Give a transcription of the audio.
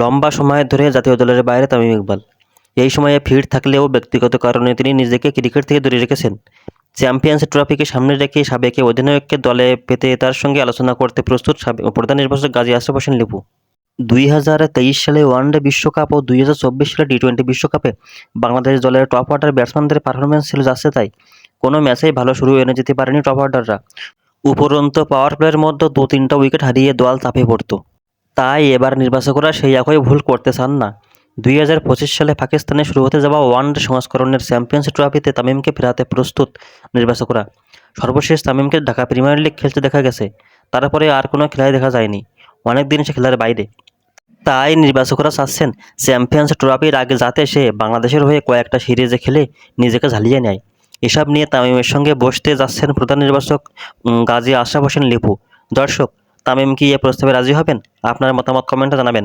লম্বা সময় ধরে জাতীয় দলের বাইরে তামিম ইকবাল। এই সময়ে ফিট থাকলেও ব্যক্তিগত কারণে তিনি নিজেকে ক্রিকেট থেকে দূরে রেখেছেন। চ্যাম্পিয়ন্স ট্রফিকে সামনে রেখে সাবেক অধিনায়ককে দলে পেতে তার সঙ্গে আলোচনা করতে প্রস্তুত প্রধান নির্বাচক গাজী আশরাফ হোসেন লিপু। দুই হাজার তেইশ সালে ওয়ানডে বিশ্বকাপ ও দুই হাজার চব্বিশ সালে টি টোয়েন্টি বিশ্বকাপে বাংলাদেশ দলের টপ অর্ডার ব্যাটসম্যানদের পারফরমেন্স ছিল যাচ্ছে তাই। কোনো ম্যাচেই ভালো শুরু এনে যেতে পারেনি টপ অর্ডাররা। উপরন্ত পাওয়ার প্লেয়ের মধ্যে দু তিনটা উইকেট হারিয়ে দল চাপে পড়তো। তাই এবার নির্বাচকরা সেই একই ভুল করতে চান না। দুই হাজার পঁচিশ সালে পাকিস্তানে শুরু হতে যাওয়া ওয়ানডে সংস্করণের চ্যাম্পিয়ন্স ট্রফিতে তামিমকে ফেরাতে প্রস্তুত নির্বাচকরা। সর্বশেষ তামিমকে ঢাকা প্রিমিয়ার লিগ খেলতে দেখা গেছে। তারপরে আর কোনো খেলায় দেখা যায়নি। অনেক দিন সে খেলার বাইরে। তাই নির্বাচকরা চাচ্ছেন চ্যাম্পিয়ন্স ট্রফির আগে যাতে সে বাংলাদেশের হয়ে কয়েকটা সিরিজে খেলে নিজেকে ঝালিয়ে নেয়। এসব নিয়ে তামিমের সঙ্গে বসতে যাচ্ছেন প্রধান নির্বাচক গাজী আশরাফ হোসেন লিপু। দর্শক তামিম কি এ প্রস্তাবে রাজি হবেন? আপনার মতামত কমেন্টে জানাবেন।